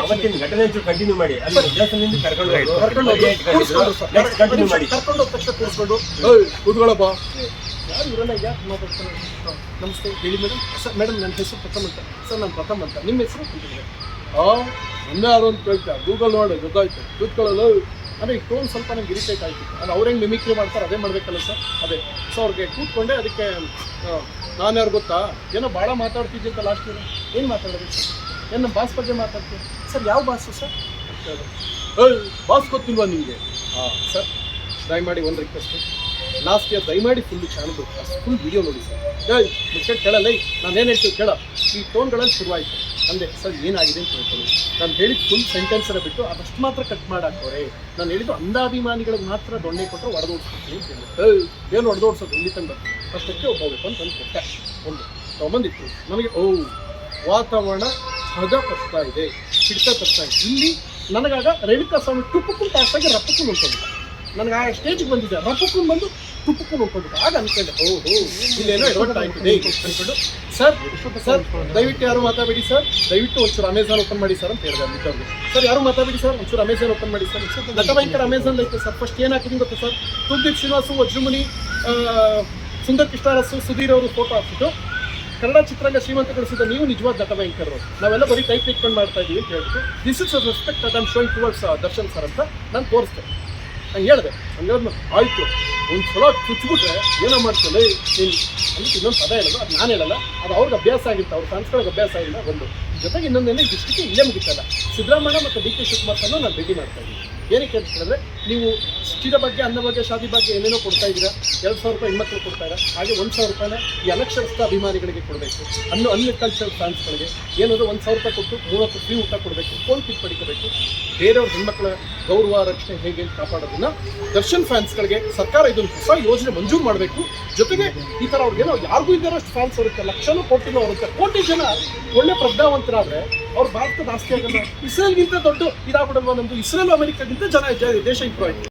ಅವತ್ತಿನ ಘಟನೆ ಕಂಟಿನ್ಯೂ ಮಾಡಿ. ಅಲ್ಲಿ ದೇವಸ್ಥಾನದಿಂದ ಕರ್ಕೊಂಡು. ಕರ್ಕೊಂಡು ಹೋಗಿ. ಕೂರ್ಸ್ಕೊಂಡು ಮಾಡಿ. ಕರ್ಕೊಂಡು ಹೋದ ತಕ್ಷಣ ಕೂರಿಸ್ಕೊಂಡು ಕೂತ್ಕೊಳ್ಳಪ್ಪ. ಯಾರು ಇರೋಲ್ಲ ಯಾಕೆ ಮಾತಾಡ್ತಾರೆ ನಮಸ್ತೆ. ಹೇಳಿ ಮೇಡಮ್ ಸರ್ ಮೇಡಮ್ ನನ್ನ ಹೆಸರು ಪ್ರಥಮ ಅಂತ. ಸರ್ ನಾನು ಪ್ರಥಮ ಅಂತ. ನಿಮ್ಮ ಹೆಸರು? ಆ ಒಂದೇ ಯಾರು ಅಂತ ಕೇಳ್ತಾ ಗೂಗಲ್ ನೋಡಿ ಗೊತ್ತಾಯ್ತು. ಕೂತ್ಕೊಳ್ಳಲು ಅಂದರೆ ಈ ಟೋನ್ ಸ್ವಲ್ಪ ನಂಗೆ ಇರಿಟೇಟ್ ಆಯ್ತು. ಅಂದ್ರೆ ಅವ್ರು ಹೆಂಗೆ ಮಿಮಿಕ್ರಿ ಮಾಡ್ತಾರೆ ಅದೇ ಮಾಡ್ಬೇಕಲ್ಲ ಸರ್. ಅದೇ. ಸೊ ಅವ್ರಿಗೆ ಕೂತ್ಕೊಂಡೆ ಅದಕ್ಕೆ ನಾನು ಯಾರು ಗೊತ್ತಾ? ಏನೋ ಭಾಳ ಮಾತಾಡ್ತಿದ್ದೆ ಲಾಸ್ಟ್ ಇಯರ್ ಏನು ಮಾತಾಡೋದು ಸರ್? ಏನು ಬಾಸ್ ಬಗ್ಗೆ ಮಾತಾಡ್ತೀನಿ ಸರ್, ಯಾವ ಬಾಸು ಸರ್? ಅಂತ ಬಾಸ್ ಗೊತ್ತಿಲ್ವಾ ನಿಮಗೆ? ಹಾಂ, ಸರ್, ದಯಮಾಡಿ ಒಂದು ರಿಕ್ವೆಸ್ಟ್ ಲಾಸ್ಟ್ ಇಯರ್ ದಯಮಾಡಿ ಫುಲ್ ಚಾನಲ್ ಫುಲ್ ವಿಡಿಯೋ ನೋಡಿ ಸರ್. ಏಯ್ ಮುಖ್ಯ ಕೇಳಲ್ಲ ನಾನು ಏನು ಹೇಳ್ತೀವಿ ಕೇಳ. ಈ ಟೋನ್ಗಳಲ್ಲಿ ಶುರುವಾಯಿತು. ಅಂದೆ, ಸರ್, ಏನಾಗಿದೆ ಅಂತ ಹೇಳ್ಕೊಳ್ಳಿ ನಾನು ಹೇಳಿದ ಫುಲ್ ಸೆಂಟೆನ್ಸನ್ನ ಬಿಟ್ಟು ಅದಷ್ಟು ಮಾತ್ರ ಕಟ್ ಮಾಡಾಕೋರೆ ನಾನು ಹೇಳಿದ್ದು ಅಂಧಾಭಿಮಾನಿಗಳಿಗೆ ಮಾತ್ರ ದೊಣ್ಣೆ ಕೊಟ್ಟರೆ ಹೊಡೆದೋಡ್ಸ್ಕೊಡ್ತೀನಿ ಅಂತ ಏಯ್, ಏನು ಹೊಡೆದೋಡ್ಸೋದು? ಇಲ್ಲಿ ತಂದು ಅಷ್ಟಕ್ಕೆ ಹೋಗ್ಬೇಕು ಅಂತ ತಂದು ಕೊಟ್ಟೆ ಒಂದು, ತೊಗೊಂಬಂದಿತ್ತು. ನನಗೆ ಓ ವಾತಾವರಣ ಹದ ತರ್ತಾ ಇದೆ ಹಿಡಿತ ಇದೆ ಇಲ್ಲಿ ನನಗಾಗ ರೇಣುಕಾ ಸ್ವಾಮಿ ಟುಪ್ಪಕ್ಕೂ ತಾಸಾಗಿ ರಪ್ಪಕ್ಕೂ ನೋಡ್ಕೊಂಡಿದ್ದ ನನಗೆ ಆ ಸ್ಟೇಜ್ಗೆ ಬಂದಿದ್ದೆ ರಪ್ಪಕ್ಕೂ ಬಂದು ತುಪ್ಪಕ್ಕೂ ನೋಡ್ಕೊಂಡಿದ್ದ ಆಗ ಅನ್ಕೊಂಡೆ ಹೌದು, ಇಲ್ಲೇನೋ ಎಡವಟ್ ಆಯ್ತಿದೆ ಅನ್ಕೊಂಡು. ಸರ್ ಸರ್ ದಯವಿಟ್ಟು ಯಾರು ಮಾತಾಡಬೇಡಿ ಸರ್ ದಯವಿಟ್ಟು ಒಂಚೂರು ಅಮೆಝಾನ್ ಓಪನ್ ಮಾಡಿ ಸರ್ ಅಂತ ಹೇಳಿದೆ ಮಿಕ್ಕವ್ರಿಗೆ ಸರ್ ಯಾರು ಮಾತಾಡಬೇಡಿ ಸರ್ ಒಂಚೂರು ಅಮೆಝಾನ್ ಓಪನ್ ಮಾಡಿ ಸರ್ ನಟ ಭಯಂಕರ ಅಮೆಝಾನ್ ಐತೆ ಸರ್ ಫಸ್ಟ್ ಏನು ಗೊತ್ತಾ ಸರ್ ಕುಲ್ದೀಪ್ ಶ್ರೀನಿವಾಸು ವಜ್ರಮುನಿ ಸುಂದರ್ ಕೃಷ್ಣರಸು, ಸುಧೀರ್ ಅವರು ಫೋಟೋ ಹಾಕ್ಬಿಟ್ಟು ಕನ್ನಡ ಚಿತ್ರರಂಗ ಶ್ರೀಮಂತಗೊಳಿಸಿದ ನೀವು ನಿಜವಾದ ನಟ ನಾವೆಲ್ಲ ಬರೀ ಟೈಪ್ ಟ್ರೀಟ್ಮೆಂಟ್ ಮಾಡ್ತಾ ಇದೀವಿ ಅಂತ ಹೇಳ್ಬಿಟ್ಟು this is respect that am showing towards Darshan sir ಅಂತ ನಾನು ತೋರಿಸ್ದೆ ನಾನು ಹೇಳಿದೆ. ಹಂಗಾದ್ರೆ ಆಯಿತು, ಒಂದು ಸಲ ಚುಚ್ಬಿಟ್ರೆ ಏನೋ ಮಾಡ್ತಲ್ಲ ನೀನು ಅಂದ್ರೆ ಇನ್ನೊಂದು ಪದ ಹೇಳೋದು ಅದು ನಾನು ಹೇಳಲ್ಲ, ಅದು ಅವ್ರಿಗೆ ಅಭ್ಯಾಸ ಆಗಿತ್ತು, ಅವ್ರ ಫ್ಯಾನ್ಸ್ಗಳಿಗೆ ಅಭ್ಯಾಸ ಆಗಿಲ್ಲ, ಒಂದು. ಜೊತೆಗೆ ಇನ್ನೊಂದೇನೆ ಇಷ್ಟಕ್ಕೆ ಇಲ್ಲೇ ಮುಗಿತಲ್ಲ. ಸಿದ್ದರಾಮಯ್ಯ ಮತ್ತು ಡಿ ಕೆ ಶಿವಕುಮಾರ್ ನಾನು ಭೇಟಿ ಮಾಡ್ತಾ ಇದ್ದೀನಿ. ಏನಕ್ಕೆ ಅಂತ ಹೇಳಿದ್ರೆ, ನೀವು ಸ್ಥಿರ ಬಗ್ಗೆ, ಅನ್ನ ಬಗ್ಗೆ, ಶಾದಿ ಬಗ್ಗೆ ಏನೇನೋ ಕೊಡ್ತಾ ಇದ್ದೀರಾ, ಎರಡು ಸಾವಿರ ರೂಪಾಯಿ ಹೆಣ್ಮಕ್ಳು ಕೊಡ್ತಾ ಇದ್ದೀರಾ, ಹಾಗೆ ಒಂದು ಸಾವಿರ ರೂಪಾಯಿನ ಈ ಅನಕ್ಷರಸ್ಥ ಅಭಿಮಾನಿಗಳಿಗೆ ಕೊಡಬೇಕು. ಅನ್ನು ಅನ್ಕಲ್ಚರ್ ಫ್ಯಾನ್ಸ್ಗಳಿಗೆ ಏನಾದರೂ ಒಂದು ಸಾವಿರ ರೂಪಾಯಿ ಕೊಟ್ಟು ಮೂವತ್ತು ಫ್ರೀ ಊಟ ಕೊಡಬೇಕು ಫೋನ್ ಕಿಟ್ ಪಡಿಕೋಬೇಕು. ಬೇರೆಯವ್ರ ಹೆಣ್ಮಕ್ಳ ಗೌರವ ರಕ್ಷಣೆ ಹೇಗೆ ಕಾಪಾಡೋದನ್ನ ದರ್ಶನ್ ಫ್ಯಾನ್ಸ್ಗಳಿಗೆ ಸರ್ಕಾರ ಇದೊಂದು ಹೊಸ ಯೋಜನೆ ಮಂಜೂರು ಮಾಡಬೇಕು. ಜೊತೆಗೆ ಈ ಥರ ಅವ್ರಿಗೇನೋ ಯಾರಿಗೂ ಇದ್ದಾರಷ್ಟು ಫ್ಯಾನ್ಸ್ ಇರುತ್ತೆ ಲಕ್ಷನೂ ಕೋಟಿನೂ ಇರುತ್ತೆ ಕೋಟಿ ಜನ ಒಳ್ಳೆ ಪ್ರಜ್ಞಾವಂತರಾದ್ರೆ ಅವ್ರು ಭಾರತದ ಆಸ್ತಿ ಆಗಲ್ಲ ಇಸ್ರೇಲ್ಗಿಂತ ದೊಡ್ಡ ಇದಾಗ್ಬಿಡಲ್ವಾ ನಮ್ದು? ಇಸ್ರೇಲ್ ಅಮೆರಿಕಾಗಿಂತ ಜನ ದೇಶ ಇಂಪ್ರೂವ್ ಆಯ್ತು.